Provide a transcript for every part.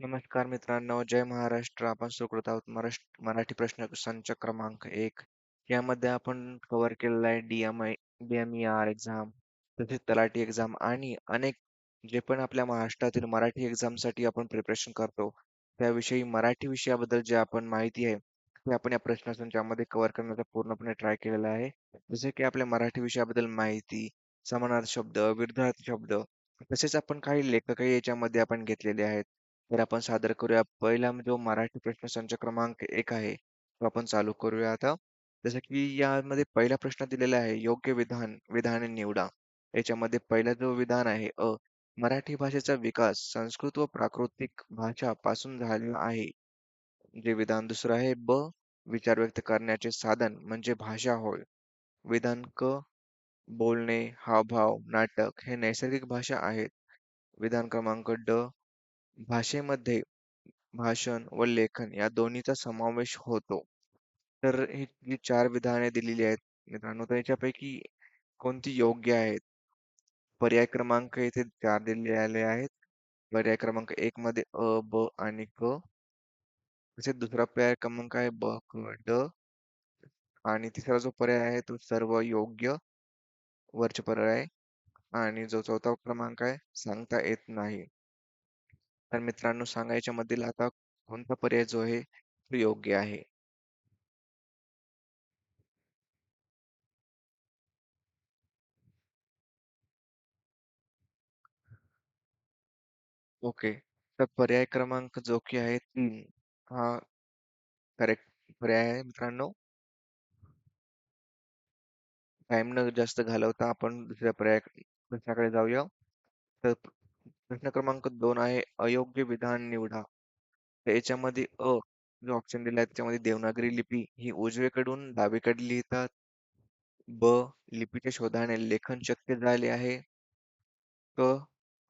नमस्कार मित्रांनो, जय महाराष्ट्र. आपण सुकृत आहोत. महाराष्ट्र मराठी प्रश्न संच क्रमांक एक यामध्ये आपण कव्हर केलेला आहे डीएमआय डीएमई आर एक्झाम, तसेच तलाठी एक्झाम आणि अनेक जे पण आपल्या महाराष्ट्रातील मराठी एक्झामसाठी आपण प्रिपरेशन करतो त्याविषयी मराठी विषयाबद्दल जे आपण माहिती आहे ते आपण या प्रश्नसंचामध्ये कव्हर करण्याचा पूर्णपणे ट्राय केलेला आहे. जसे की आपल्या मराठी विषयाबद्दल माहिती, समानार्थी शब्द, विरुद्धार्थी शब्द तसेच आपण काही लेखकही याच्यामध्ये आपण घेतलेले आहेत. तर आपण सादर करूया. पहिला जो मराठी प्रश्न संच क्रमांक एक आहे तो आपण चालू करूया आता. जसं की यामध्ये पहिला प्रश्न दिलेला आहे योग्य विधान विधाने निवडा. याच्यामध्ये पहिला जो विधान आहे अ मराठी भाषेचा विकास संस्कृत व प्राकृतिक भाषा पासून झालेला आहे. जे विधान दुसरं आहे ब विचार व्यक्त करण्याचे साधन म्हणजे भाषा होय. विधान क बोलणे हावभाव नाटक हे नैसर्गिक भाषा आहेत. विधान क्रमांक ड भाषेमध्ये भाषण व लेखन या दोन्हीचा समावेश होतो. तर ही जी चार विधाने दिलेली आहेत मित्रांनो तर याच्यापैकी कोणती योग्य आहेत? पर्याय क्रमांक इथे चार दिलेले आहेत. पर्याय क्रमांक एक मध्ये अ ब आणि क. तसेच दुसरा पर्याय क्रमांक आहे ब क ड. आणि तिसरा जो पर्याय आहे तो सर्व योग्य वरचे पर्याय आणि जो चौथा क्रमांक आहे सांगता येत नाही. तर मित्रांनो सांगायच्या मधील आता कोणता पर्याय जो आहे तो योग्य आहे? ओके. तर पर्याय क्रमांक जो की आहे तीन. हा करेक्ट पर्याय आहे मित्रांनो. टाइम न जास्त घालवता आपण दुसऱ्या पर्याय दुसऱ्याकडे जाऊया. तर प्रश्न क्रमांक दोन आहे अयोग्य विधान निवडा. तर याच्यामध्ये अ जो ऑप्शन दिला आहे त्याच्यामध्ये देवनागरी लिपी ही उजवीकडून डावीकडे लिहितात. ब लिपीच्या शोधाने लेखन शक्य झाले आहे. क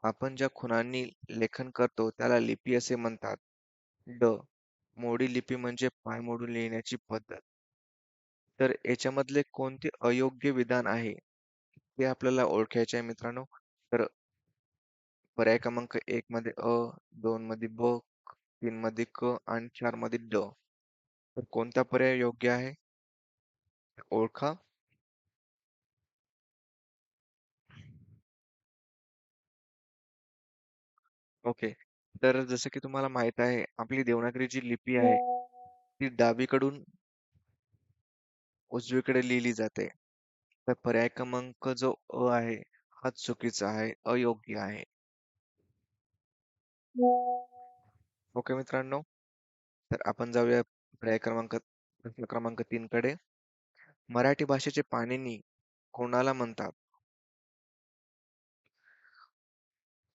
आपण ज्या खुणांनी लेखन करतो त्याला लिपी असे म्हणतात. ड मोडी लिपी म्हणजे पाय मोडून लिहिण्याची पद्धत. तर याच्यामधले कोणते अयोग्य विधान आहे ते आपल्याला ओळखायचे आहे मित्रांनो. तर पर्याय क्रमांक एक मध्ये अ दोन मध्ये ब तीन मध्ये क आणि चारमध्ये ड. तर कोणता पर्याय योग्य आहे? ओळखा. ओके. तर जसं की तुम्हाला माहीत आहे आपली देवनागरी जी लिपी आहे ती डावीकडून उजवीकडे लिहिली जाते. तर पर्याय क्रमांक जो अ आहे हा चुकीचा आहे अयोग्य आहे. ओके मित्रांनो तर आपण जाऊया पर्याय क्रमांक प्रश्न क्रमांक तीन कडे. मराठी भाषेचे पाणिनी कोणाला म्हणतात?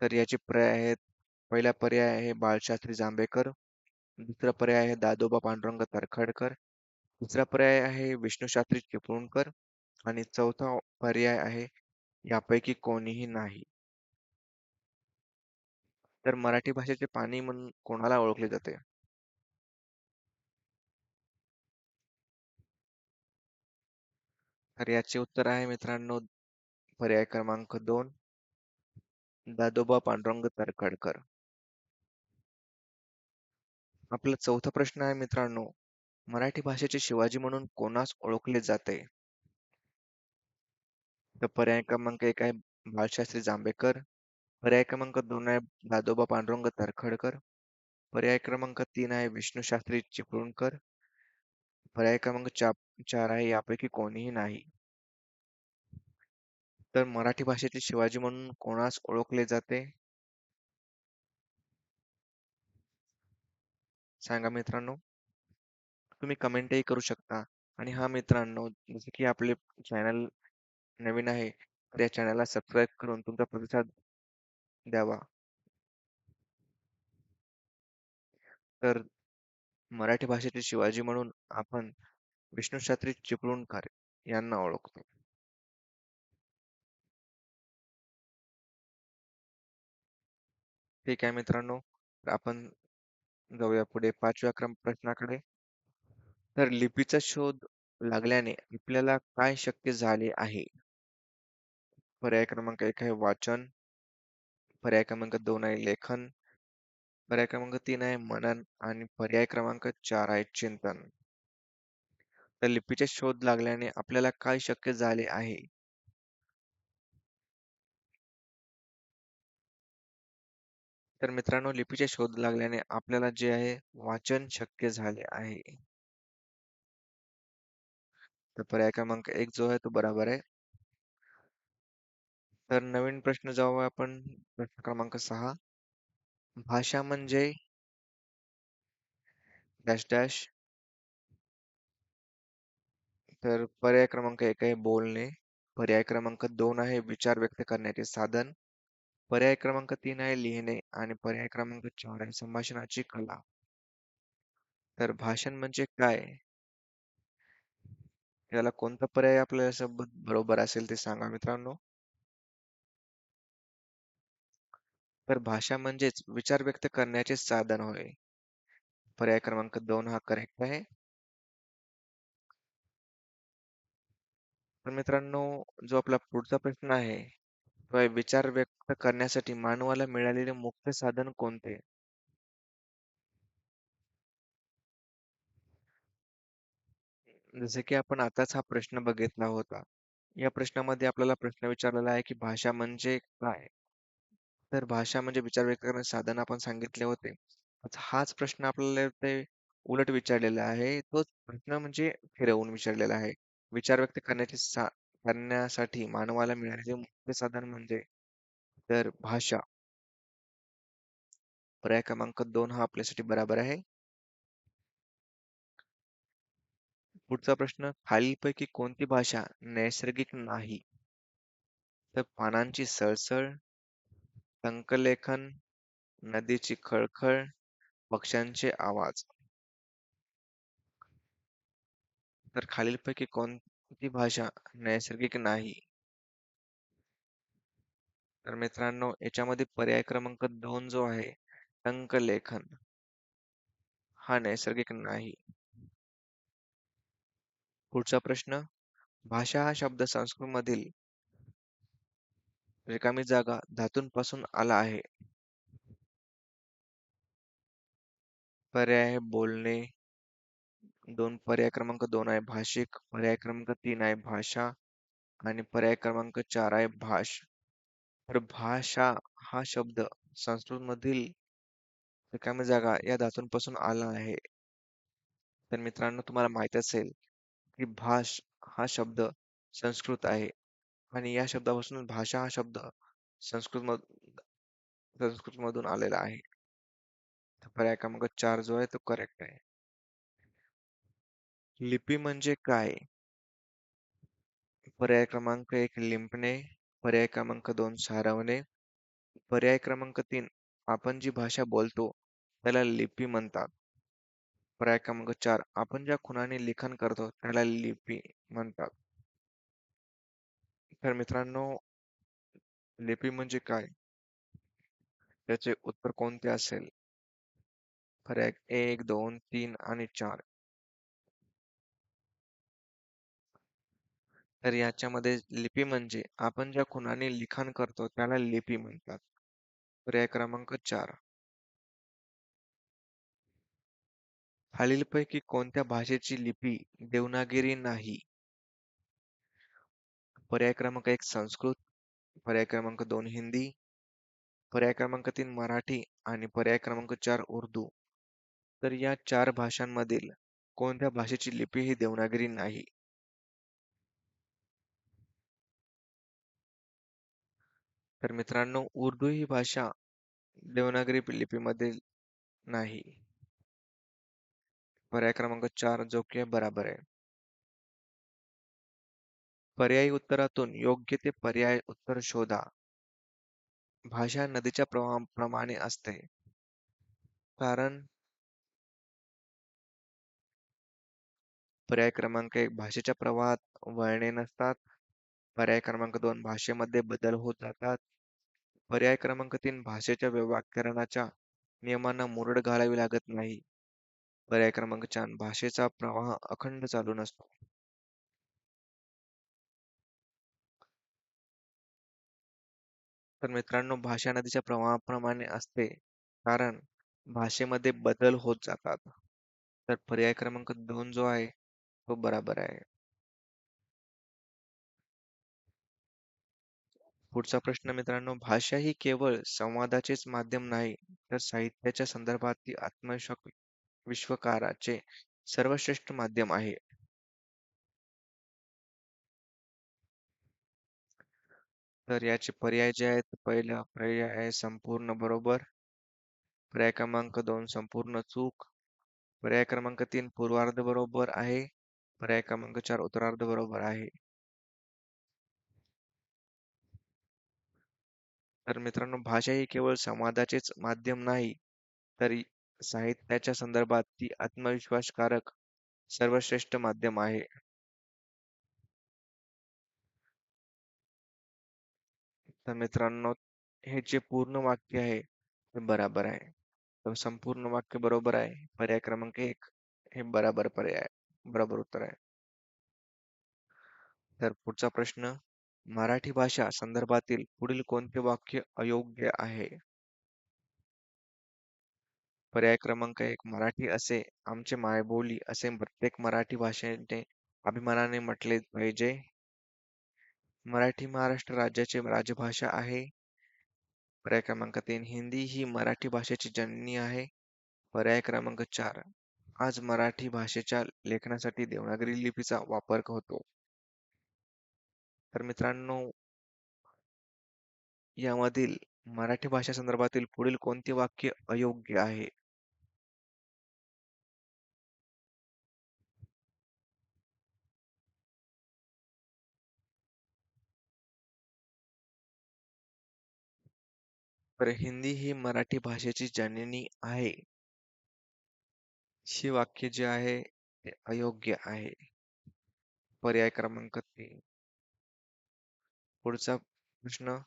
तर याचे पर्याय आहेत पहिला पर्याय आहे बाळशास्त्री जांभेकर दुसरा पर्याय आहे दादोबा पांडुरंग तरखडकर तिसरा पर्याय आहे विष्णूशास्त्री चिपळूणकर आणि चौथा पर्याय आहे यापैकी कोणीही नाही. तर मराठी भाषेचे पाणी म्हणून कोणाला ओळखले जाते? तर याचे उत्तर आहे मित्रांनो पर्याय क्रमांक दोन दादोबा पांडुरंग तरखडकर. आपला चौथा प्रश्न आहे मित्रांनो मराठी भाषेचे शिवाजी म्हणून कोणास ओळखले जाते? तर पर्याय क्रमांक एक आहे बाळशास्त्री जांभेकर पर्याय क्रमांक दोन आहे दादोबा पांडुरंग तरखडकर. पर्याय क्रमांक तीन आहे विष्णू शास्त्री चिपळूणकर. पर्याय क्रमांक चार आहे यापैकी कोणीही नाही. तर मराठी भाषेतील शिवाजी म्हणून कोणास ओळखले जाते? सांगा मित्रांनो. तुम्ही कमेंटही करू शकता. आणि हा मित्रांनो जसे की आपले चॅनल नवीन आहे तर या चॅनलला सबस्क्राईब करून तुमचा प्रतिसाद द्यावा. तर मराठी भाषेतील शिवाजी म्हणून आपण विष्णू शास्त्री चिपळूणकर यांना ओळखतो. ठीक आहे मित्रांनो आपण जाऊया पुढे पाचव्या क्रम प्रश्नाकडे. तर लिपीचा शोध लागल्याने आपल्याला काय शक्य झाले आहे? पर्याय क्रमांक एक आहे वाचन. पर्याय क्रमांक दोन आहे लेखन पर्याय क्रमांक तीन आहे मनन आणि पर्याय क्रमांक चार आहे चिंतन. तर लिपीचे शोध लागल्याने आपल्याला काय शक्य झाले आहे? तर मित्रांनो लिपीचे शोध लागल्याने आपल्याला जे आहे वाचन शक्य झाले आहे. तर पर्याय क्रमांक एक जो आहे तो बरोबर आहे. तर नवीन प्रश्न जाऊ आपण. प्रश्न क्रमांक सहा. भाषा म्हणजे? Dash dash. तर पर्याय क्रमांक एक आहे बोलणे. पर्याय क्रमांक दोन आहे विचार व्यक्त करण्याचे साधन. पर्याय क्रमांक तीन आहे लिहिणे. आणि पर्याय क्रमांक चार आहे संभाषणाची कला. तर भाषण म्हणजे काय? याला कोणता पर्याय आपल्यासोबत बरोबर असेल ते सांगा मित्रांनो. तर भाषा म्हणजेच विचार व्यक्त करण्याचे साधन होय. पर्याय क्रमांक दोन हा करेक्ट आहे. तर मित्रांनो जो आपला पुढचा प्रश्न आहे तो आहे विचार व्यक्त करण्यासाठी मानवाला मिळालेले मुख्य साधन कोणते? जसे की आपण आताच हा प्रश्न बघितला होता. या प्रश्नामध्ये आपल्याला प्रश्न विचारलेला आहे की भाषा म्हणजे काय? तर भाषा म्हणजे विचार व्यक्त करण्याचे साधन आपण सांगितले होते. हाच प्रश्न आपल्याला ते उलट विचारलेला आहे. तोच प्रश्न म्हणजे फिरवून विचारलेला आहे. विचार व्यक्त करण्याचे सा करण्यासाठी मानवाला मिळालेले मुख्य साधन म्हणजे तर भाषा. पर्याय क्रमांक दोन हा आपल्यासाठी बराबर आहे. पुढचा प्रश्न खालीलपैकी कोणती भाषा नैसर्गिक नाही? तर पानांची सळसळ संकलेखन, नदीची खळखळ पक्ष्यांचे आवाज. तर खालीलपैकी कोणती भाषा नैसर्गिक नाही? तर मित्रांनो याच्यामध्ये पर्याय क्रमांक दोन जो आहे टंकलेखन हा नैसर्गिक नाही. पुढचा प्रश्न भाषा हा शब्द संस्कृत मधील रिकामी जागा धातूंपासून आला आहे. पर्याय बोलणे. दोन पर्याय क्रमांक दोन आहे भाषिक पर्याय क्रमांक तीन आहे भाषा आणि पर्याय क्रमांक चार आहे भाष. तर भाषा हा शब्द संस्कृत मधील रिकामी जागा या धातूंपासून आला आहे. तर मित्रांनो तुम्हाला माहीत असेल की भाष हा शब्द संस्कृत आहे. आणि या शब्दापासून भाषा हा शब्द संस्कृत संस्कृत मधून आलेला आहे. पर्याय क्रमांक चार जो आहे तो करेक्ट आहे. लिपी म्हणजे काय? पर्याय क्रमांक एक लिंपणे. पर्याय क्रमांक दोन सारवणे. पर्याय क्रमांक तीन आपण जी भाषा बोलतो त्याला लिपी म्हणतात. पर्याय क्रमांक चार आपण ज्या खुणाने लिखाण करतो त्याला लिपी म्हणतात. तर मित्रांनो लिपी म्हणजे काय? त्याचे उत्तर कोणते असेल? पर्याय एक दोन तीन आणि चार. तर याच्यामध्ये लिपी म्हणजे आपण ज्या खुणाने लिखाण करतो त्याला लिपी म्हणतात. पर्याय क्रमांक चार. खालीलपैकी कोणत्या भाषेची लिपी देवनागिरी नाही? पर्याय क्रमांक एक संस्कृत पर्याय क्रमांक दोन हिंदी पर्याय क्रमांक तीन मराठी आणि पर्याय क्रमांक चार उर्दू. तर या चार भाषांमधील कोणत्या भाषेची लिपी ही देवनागरी नाही? तर मित्रांनो उर्दू ही भाषा देवनागरी लिपीमध्ये नाही. पर्याय क्रमांक चार जो की बराबर आहे. पर्यायी उत्तरातून योग्य ते पर्याय उत्तर शोधा. भाषा नदीच्या प्रमाणे असते. कारण पर्याय क्रमांक एक भाषेच्या प्रवाहात वळणे नसतात. पर्याय क्रमांक दोन भाषेमध्ये बदल होत जातात. पर्याय क्रमांक तीन भाषेच्या व्याकरणाच्या नियमांना मुरड घालावी लागत नाही. पर्याय क्रमांक चार भाषेचा प्रवाह अखंड चालू नसतो. तर मित्रांनो भाषा नदीच्या प्रवाहाप्रमाणे असते. कारण भाषेमध्ये बदल होत जातात. तर पर्याय क्रमांक दोन जो आहे तो बराबर आहे. पुढचा प्रश्न मित्रांनो भाषा ही केवळ संवादाचेच माध्यम नाही तर साहित्याच्या संदर्भातील आत्मविश्वास विश्वकाराचे सर्वश्रेष्ठ माध्यम आहे. तर याचे पर्याय जे आहेत पहिला पर्याय आहे संपूर्ण बरोबर. पर्याय क्रमांक दोन संपूर्ण चूक. पर्याय क्रमांक तीन पूर्वार्ध बरोबर आहे. पर्याय क्रमांक चार उत्तरार्ध बरोबर आहे. तर मित्रांनो भाषा ही केवळ संवादाचेच माध्यम नाही तर साहित्याच्या संदर्भात ती आत्मविश्वासकारक सर्वश्रेष्ठ माध्यम आहे. तर मित्रांनो हे जे पूर्ण वाक्य आहे ते बराबर आहे. तर संपूर्ण वाक्य बरोबर आहे. पर्याय क्रमांक एक हे बराबर पर्याय आहे. बरोबर उत्तर आहे. तर पुढचा प्रश्न मराठी भाषा संदर्भातील पुढील कोणते वाक्य अयोग्य आहे? पर्याय क्रमांक एक मराठी असे आमचे मायबोली असे प्रत्येक मराठी भाषेने अभिमानाने म्हटले पाहिजे. मराठी महाराष्ट्र राज्याची राजभाषा आहे. पर्याय क्रमांक तीन हिंदी ही मराठी भाषेची जननी आहे. पर्याय क्रमांक चार आज मराठी भाषेच्या लेखनासाठी देवनागरी लिपीचा वापर होतो. तर मित्रांनो यामधील मराठी भाषा संदर्भातील पुढील कोणते वाक्य अयोग्य आहे? तर हिंदी ही मराठी भाषेची जननी आहे. हे वाक्य जे आहे ते अयोग्य आहे. पर्याय क्रमांक तीन. पुढचा प्रश्न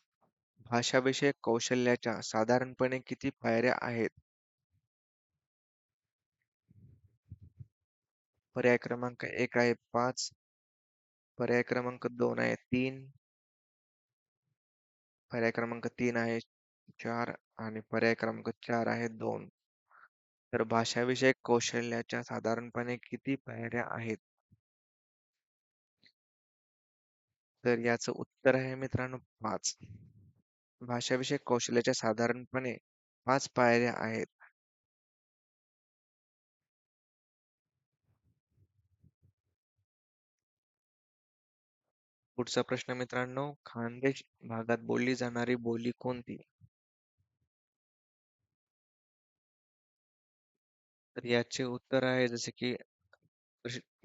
भाषाविषयक कौशल्याच्या साधारणपणे किती पायऱ्या आहेत? पर्याय क्रमांक एक आहे पाच. पर्याय क्रमांक दोन आहे तीन. पर्याय क्रमांक तीन आहे चार आणि पर्याय क्रमांक चार आहे दोन. तर भाषाविषयक कौशल्याच्या साधारणपणे किती पायऱ्या आहेत? तर याचं उत्तर आहे मित्रांनो पाच. भाषाविषयक कौशल्याच्या साधारणपणे पाच पायऱ्या आहेत. पुढचा प्रश्न मित्रांनो खानदेश भागात बोलली जाणारी बोली कोणती? तर याचे उत्तर आहे जसे की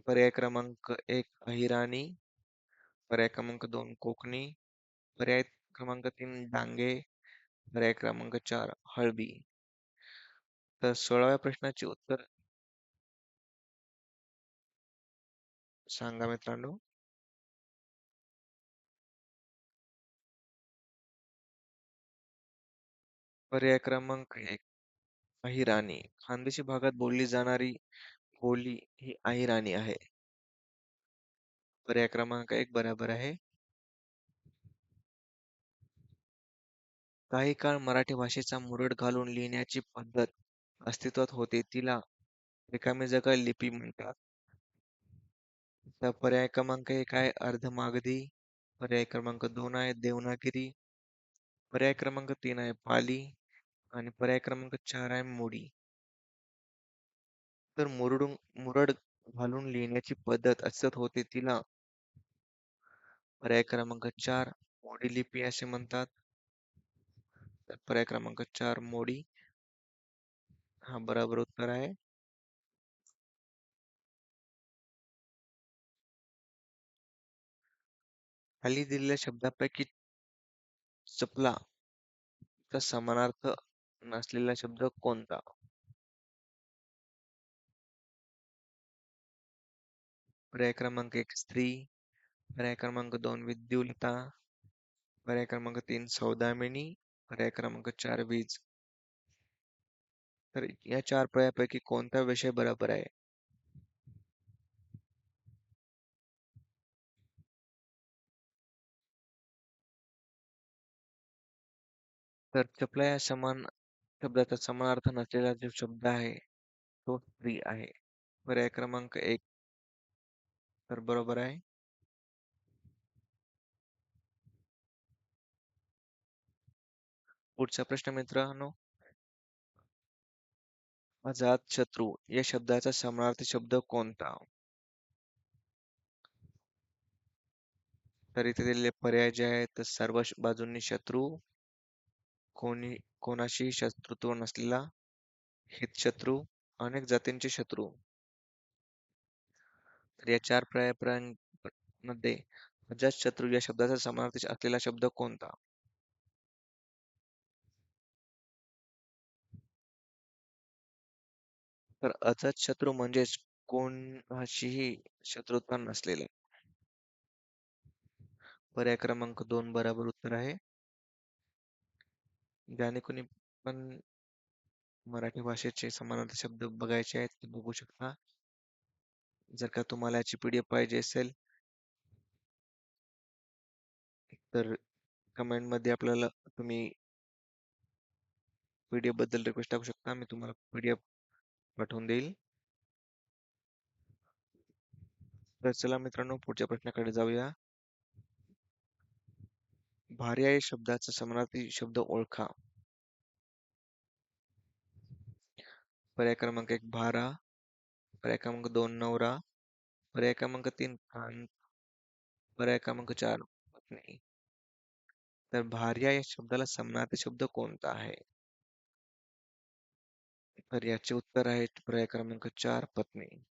पर्याय क्रमांक एक अहिराणी. पर्याय क्रमांक दोन कोकणी. पर्याय क्रमांक तीन डांगे. पर्याय क्रमांक चार हळबी तर सोळाव्या प्रश्नाचे उत्तर सांगा मित्रांनो. पर्याय क्रमांक एक. अहिराणी खानदेशी भागात बोलली जाणारी बोली ही अहिराणी आहे. पर्याय क्रमांक एक बरोबर आहे. काही काळ मराठी भाषेचा मुरड घालून लिहिण्याची पद्धत अस्तित्वात होते. तिला रिकामी जागा लिपी म्हणतात. तर पर्याय क्रमांक एक आहे अर्धमागधी पर्याय क्रमांक दोन आहे देवनागिरी. पर्याय क्रमांक तीन आहे पाली. आणि पर्याय क्रमांक चार आहे मोडी. तर मुरडून मुरड घालून लिहिण्याची पद्धत असत होते तिला. पर्याय क्रमांक चार मोडी लिपी असे म्हणतात. तर पर्याय क्रमांक चार मोडी. हा बरोबर उत्तर आहे. खाली दिलेल्या शब्दापैकी चपला चा समानार्थ नसलेला शब्द कोणता? पर्याय क्रमांक एक स्त्री. पर्याय क्रमांक दोन विद्युलता. पर्याय क्रमांक तीन सौदामिनी. पर्याय क्रमांक चार वीज. तर या चार पर्यायापैकी कोणता विषय बरोबर आहे? तर चपला या समान शब्दाचा समानार्थ नसलेला जो शब्द आहे तो स्त्री आहे. पर्याय क्रमांक एक. तर बरोबर आहे. पुढचा प्रश्न मित्रांनो. अजात शत्रू या शब्दाचा समानार्थी शब्द कोणता? तर इथे दिलेले पर्याय जे आहेत तर सर्व बाजूंनी शत्रू कोणी कोणाशी शत्रुत्व नसलेला हितशत्रू अनेक जातींचे शत्रू. तर या चार पर्यायमध्ये अजात शत्रू या शब्दाचा समानार्थी असलेला शब्द कोणता? तर अजात शत्रू म्हणजेच कोणाशीही शत्रुत्व नसलेला. पर्याय क्रमांक दोन बरोबर उत्तर आहे. ज्याने कोणी पण मराठी भाषेचे समानार्थी शब्द बघायचे आहेत ते बघू शकता. जर का तुम्हाला याची पीडीएफ पाहिजे असेल. तर कमेंटमध्ये आपल्याला तुम्ही पीडीएफबद्दल रिक्वेस्ट टाकू शकता. मी तुम्हाला पीडीएफ पाठवून देईल. तर चला मित्रांनो पुढच्या प्रश्नाकडे जाऊया. भार्या या शब्दाचा समानार्थी शब्द ओळखा. पर्याय क्रमांक एक भारा पर्याय क्रमांक दोन नवरा. पर्याय क्रमांक तीन खान. पर्याय क्रमांक चार पत्नी. तर भार्या या शब्दाला समानार्थी शब्द कोणता आहे? तर याचे उत्तर आहे पर्याय क्रमांक चार पत्नी.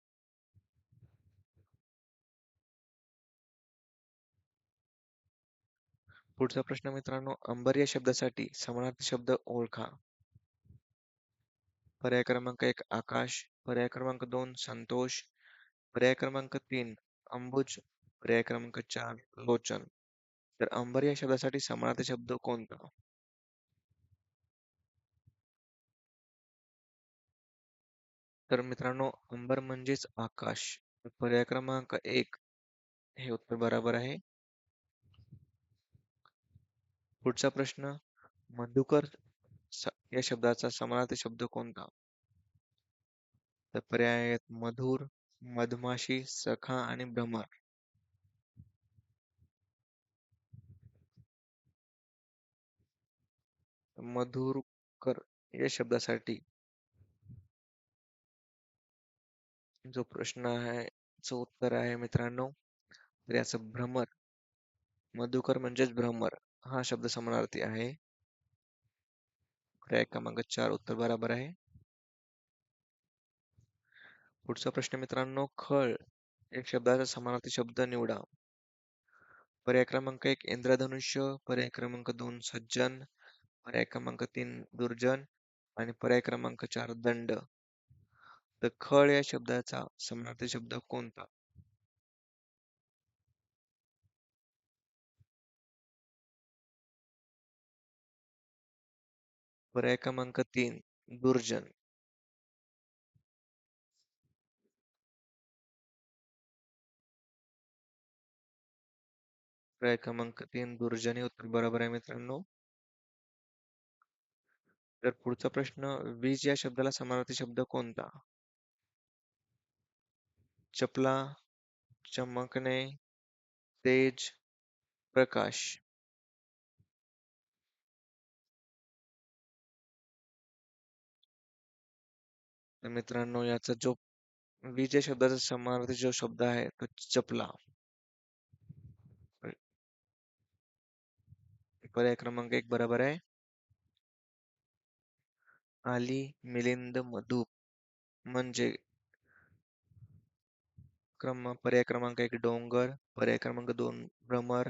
पुढचा प्रश्न मित्रांनो अंबर या शब्दासाठी समानार्थी शब्द ओळखा. पर्याय क्रमांक एक आकाश. पर्याय क्रमांक दोन संतोष. पर्याय क्रमांक तीन अंबुज. पर्याय क्रमांक चार लोचन. तर अंबर या शब्दासाठी समानार्थी शब्द कोणता? तर मित्रांनो अंबर म्हणजेच आकाश. पर्याय क्रमांक एक हे उत्तर बरोबर आहे. पुढचा प्रश्न मधुकर या शब्दाचा समानार्थी शब्द कोणता? तर पर्याय आहेत मधुर मधमाशी सखा आणि भ्रमर. मधुरकर या शब्दासाठी जो प्रश्न आहे जो उत्तर आहे मित्रांनो तर याचं भ्रमर मधुकर म्हणजेच भ्रमर. हा शब्द समानार्थी आहे. पर्याय क्रमांक चार उत्तर बरोबर आहे. पुढचा प्रश्न मित्रांनो खळ. एक शब्दाचा समानार्थी शब्द निवडा. पर्याय क्रमांक एक इंद्रधनुष्य. पर्याय क्रमांक दोन सज्जन. पर्याय क्रमांक तीन दुर्जन. आणि पर्याय क्रमांक चार दंड. तर खळ या शब्दाचा समानार्थी शब्द कोणता? पर्याय क्रमांक तीन दुर्जन. पर्याय क्रमांक तीन दुर्जन हे उत्तर बरोबर आहे मित्रांनो. तर पुढचा प्रश्न वीज या शब्दाला समानार्थी शब्द कोणता? चपला चमकणे तेज प्रकाश. मित्रांनो, याचा जो विजय शब्दाचा समानार्थी जो शब्द आहे तो चपला. पर्याय क्रमांक एक बरोबर आहे. आली मिलिंद मधु म्हणजे क्रम, पर्याय क्रमांक एक डोंगर, पर्याय क्रमांक दोन भ्रमर,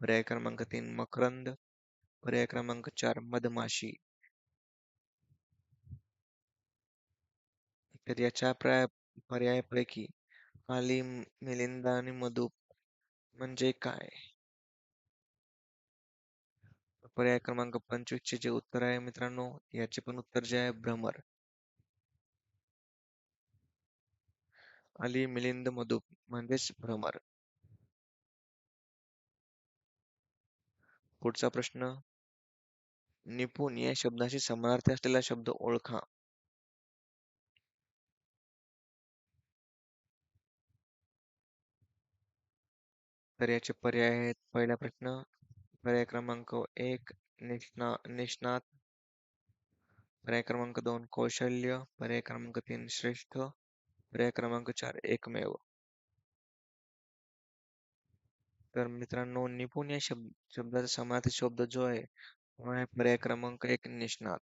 पर्याय क्रमांक तीन मकरंद, पर्याय क्रमांक चार मधमाशी. तर याच्या पर्यायापैकी आली मिलिंद आणि मधु म्हणजे काय? पर्याय क्रमांक पंचवीस चे जे उत्तर आहे मित्रांनो याचे पण उत्तर जे आहे भ्रमर. अली मिलिंद मधुप म्हणजेच भ्रमर. पुढचा प्रश्न. निपुण या शब्दाशी समानार्थी असलेला शब्द ओळखा. तर याचे पर्याय आहेत. पहिला प्रश्न पर्याय क्रमांक एक निष्णा निष्णात. पर्याय क्रमांक दोन कौशल्य. पर्याय क्रमांक तीन श्रेष्ठ. पर्याय क्रमांक चार एकमेव. तर मित्रांनो निपुण या शब्द शब्दाचा समानार्थी शब्द जो आहे तो आहे पर्याय क्रमांक एक निष्णात.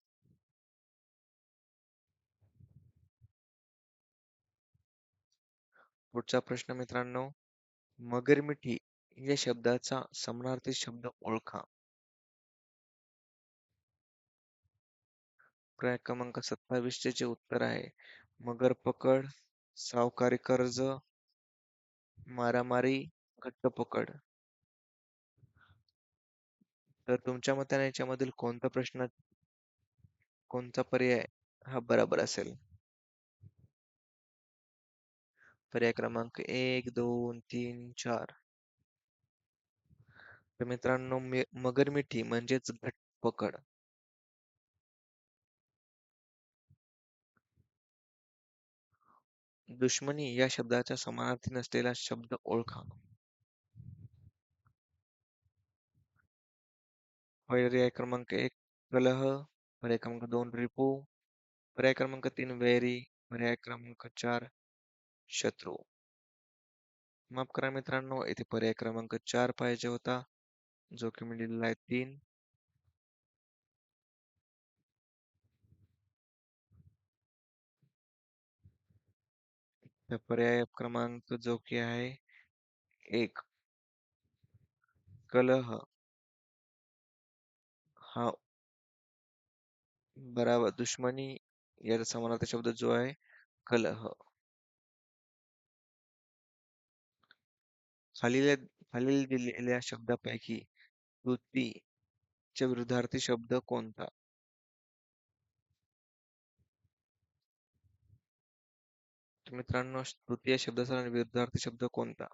पुढचा प्रश्न मित्रांनो मगरमिठी या शब्दाचा समानार्थी शब्द ओळखा. पर्याय क्रमांक सत्तावीस चे उत्तर आहे मगर पकड सावकारी कर्ज मारामारी घट्ट पकड. तर तुमच्या मताने याच्यामधील कोणता प्रश्न कोणता पर्याय हा बरोबर असेल? पर्याय क्रमांक एक दोन तीन चार. तर मित्रांनो मगरमिठी म्हणजेच घटपकड दुश्मनी या शब्दाच्या समानार्थी नसलेला शब्द ओळखा. पर्याय क्रमांक एक कलह. पर्याय क्रमांक दोन रिपू. पर्याय क्रमांक तीन वैरी. पर्याय क्रमांक चार शत्रू. माफ करा मित्रांनो इथे पर्याय क्रमांक चार पाहिजे होता. जो की मी लिहिलेला आहे तीन. पर्याय क्रमांक जो की आहे एक. कलह. हा. बराबर दुश्मनी याचा समानार्थी शब्द जो आहे कलह. खालील खालील दिलेल्या शब्दापैकी पृथ्वी च्या विरुद्धार्थी शब्द कोणता? मित्रांनो स्तुती शब्दाचा विरुद्धार्थी शब्द कोणता?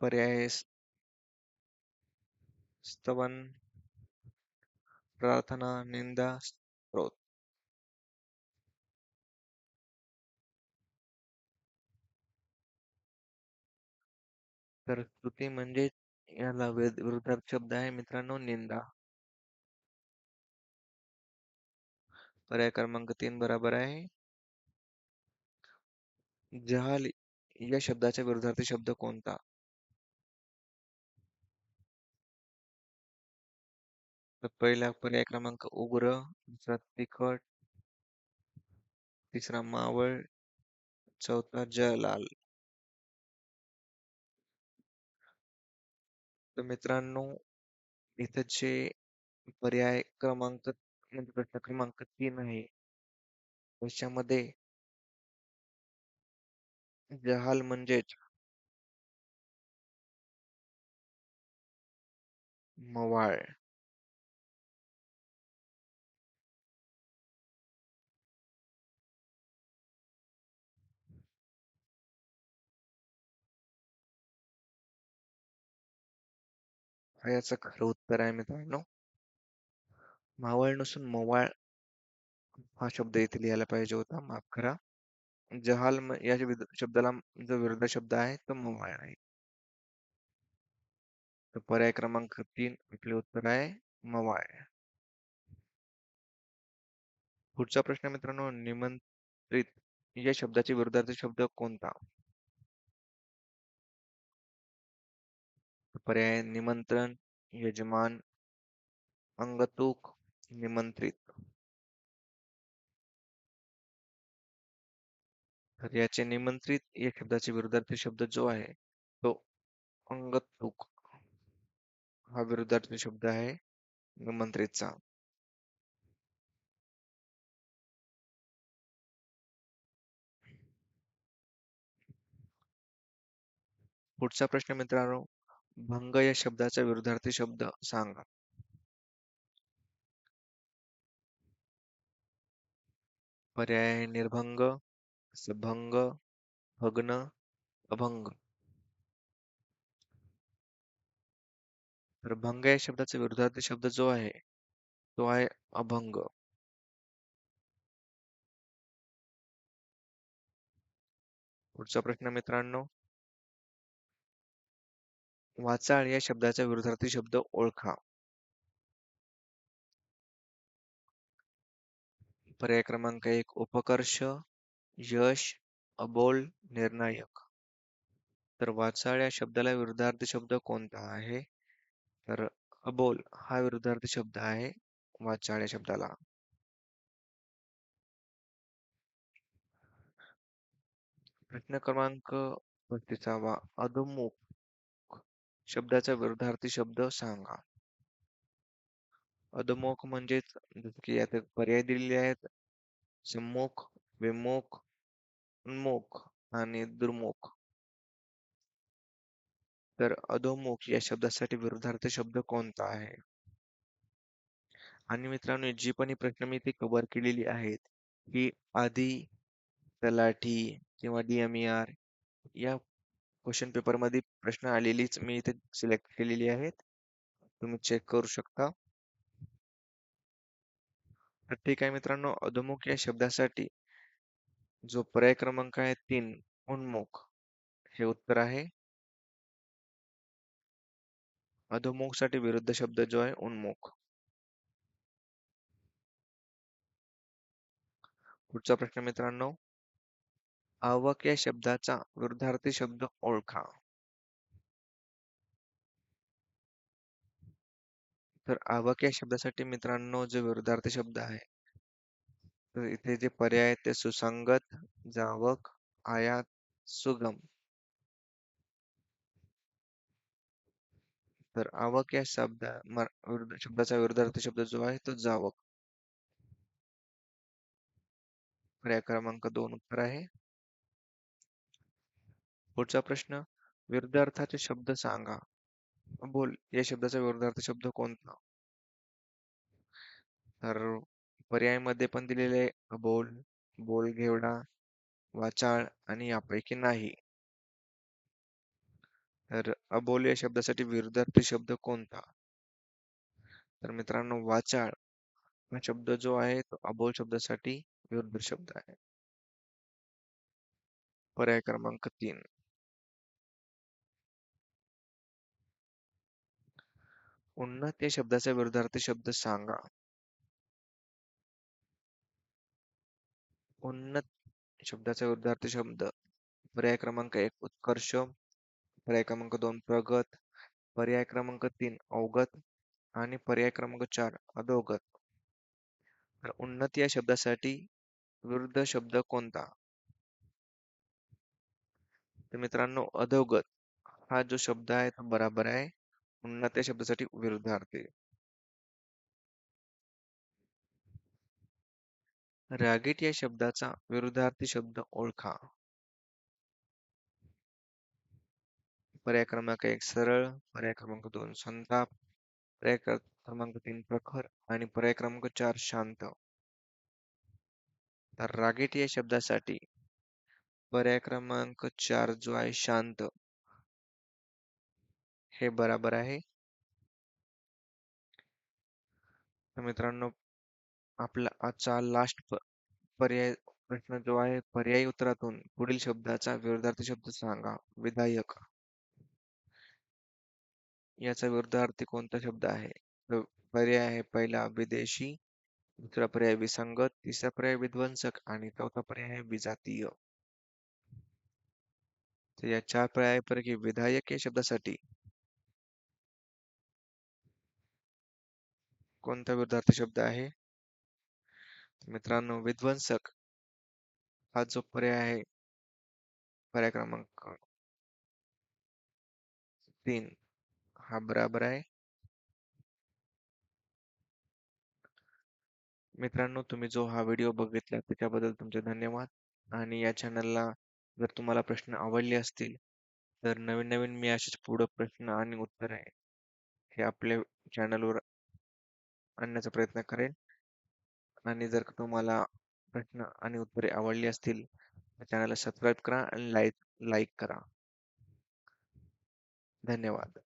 पर्याय स्तवन प्रार्थना निंदा स्त्रोत तर स्तुती म्हणजे याला विरुद्धार्थ शब्द आहे मित्रांनो निंदा. पर्याय क्रमांक तीन बरोबर आहे. जहाल या शब्दाच्या विरुद्धार्थी शब्द कोणता? तर पहिला पर्याय क्रमांक उग्र दुसरा तिखट तिसरा मावळ चौथा जलाल. तर मित्रांनो इथं जे पर्याय क्रमांक म्हणजे प्रश्न क्रमांक तीन आहे. त्याच्यामध्ये जहाल म्हणजेच मवाळ. हा याचं खरं उत्तर आहे मित्रांनो मावळ नसून मवाळ हा शब्द इथे लिहायला पाहिजे होता. माफ करा. जहाल या शब्दाला जो विरुद्ध शब्द आहे तो मवाळ आहे. तर पर्याय क्रमांक तीन आपले उत्तर आहे मवाळ पुढचा प्रश्न मित्रांनो निमंत्रित या शब्दाचे विरुद्धार्थी शब्द कोणता? पर्याय निमंत्रण यजमान अंगतूक निमंत्रित. तर याचे निमंत्रित या शब्दाचे विरुद्धार्थी शब्द जो आहे तो अंगतूक. हा विरुद्धार्थी शब्द आहे निमंत्रितचा. पुढचा प्रश्न मित्रांनो भंग या शब्दाचा विरुद्धार्थी शब्द सांगा. पर्याय निर्भंग भंग भग्न अभंग. तर भंग या शब्दाचा विरुद्धार्थी शब्द जो आहे तो आहे अभंग. पुढचा प्रश्न मित्रांनो. वाचाळ या शब्दाचा विरुद्धार्थी शब्द ओळखा. पर्याय क्रमांक एक उपकर्ष यश अबोल निर्णायक. तर वाचाळ या शब्दाला विरुद्धार्थी शब्द कोणता आहे? तर अबोल हा विरुद्धार्थी शब्द आहे. वाचाळ या शब्दाला. प्रश्न क्रमांक पस्तीसावा अधोमुख शब्दाचा विरुद्धार्थी शब्द सांगा. अधोमुख म्हणजेच जसं की यात पर्याय दिलेले आहेत. सम्मुख विमुख उन्मुख आणि दुर्मुख. तर अधोमुख या शब्दासाठी विरुद्धार्थ शब्द कोणता आहे? आणि मित्रांनो जी पण ही प्रश्न मी इथे कव्हर केलेली आहेत ही आधी तलाठी किंवा डीएमईआर या क्वेश्चन पेपरमध्ये प्रश्न आलेलीच मी इथे सिलेक्ट केलेली आहेत. तुम्ही चेक करू शकता. तर ठीक आहे मित्रांनो अधोमुख या शब्दासाठी जो पर्याय क्रमांक आहे तीन उन्मुख हे उत्तर आहे. अधोमुखसाठी विरुद्ध शब्द जो आहे उन्मुख. पुढचा प्रश्न मित्रांनो. आवक या शब्दाचा विरुद्धार्थी शब्द ओळखा. तर आवक या शब्दासाठी मित्रांनो जो विरुद्धार्थी शब्द आहे तर इथे जे पर्याय आहेत ते सुसंगत जावक आयात सुगम. तर आवक या शब्द शब्दाचा विरुद्धार्थी शब्द जो आहे तो जावक. पर्याय क्रमांक दोन उत्तर आहे. पुढचा प्रश्न विरुद्धार्थाचे शब्द सांगा. बोल या शब्दाचा विरुद्धार्थ शब्द कोणता? तर पर्यायमध्ये पण दिलेले बोल बोल घेवडा वाचाळ आणि यापैकी नाही. तर अबोल या शब्दासाठी विरुद्धार्थी शब्द कोणता? तर मित्रांनो वाचाळ हा शब्द जो आहे तो अबोल शब्दासाठी विरुद्ध शब्द आहे. पर्याय क्रमांक तीन. उन्नत या शब्दाचा विरुद्धार्थी शब्द सांगा. उन्नत शब्दाचा विरुद्धार्थी शब्द. पर्याय क्रमांक एक उत्कर्ष. पर्याय क्रमांक दोन प्रगत. पर्याय क्रमांक तीन अवगत. आणि पर्याय क्रमांक चार अधोगत. तर उन्नत या शब्दासाठी विरुद्ध शब्द कोणता? तर मित्रांनो अधोगत हा जो शब्द आहे तो बराबर आहे. म्हणून त्या शब्दासाठी विरुद्धार्थी रागीट या शब्दाचा विरुद्धार्थी शब्द ओळखा. पर्याय क्रमांक एक सरळ. पर्याय क्रमांक दोन संताप. पर्याय क्रमांक तीन प्रखर. आणि पर्याय क्रमांक चार शांत. तर रागेट या शब्दासाठी पर्याय क्रमांक चार जो आहे शांत. हे बराबर आहे. तर मित्रांनो आपला आजचा लास्ट पर्याय प्रश्न जो आहे पर्यायी उत्तरातून पुढील शब्दाचा विरोधार्थी शब्द सांगा विधायक. याचा विरुद्धार्थी कोणता शब्द आहे? पर्याय आहे पहिला विदेशी दुसरा पर्याय विसंगत तिसरा पर्याय विध्वंसक आणि चौथा पर्याय आहे विजातीय. तर या चार पर्यायापैकी विधायक या शब्दासाठी कोणता विरुद्धार्थी शब्द आहे? मित्रांनो विध्वंसक हा जो पर्याय आहे पर्याय क्रमांक तीन हा बराबर आहे. मित्रांनो तुम्ही जो हा व्हिडिओ बघितला त्याच्याबद्दल तुमचे धन्यवाद. आणि या चॅनलला जर तुम्हाला प्रश्न आवडले असतील तर नवीन नवीन मी असेच पुढे प्रश्न आणि उत्तर आहे हे आपल्या चॅनलवर आणण्याचा प्रयत्न करेन. आणि जर तुम्हाला प्रश्न आणि उत्तरे आवडली असतील तर चॅनलला सबस्क्राईब करा आणि लाईक लाईक करा. धन्यवाद.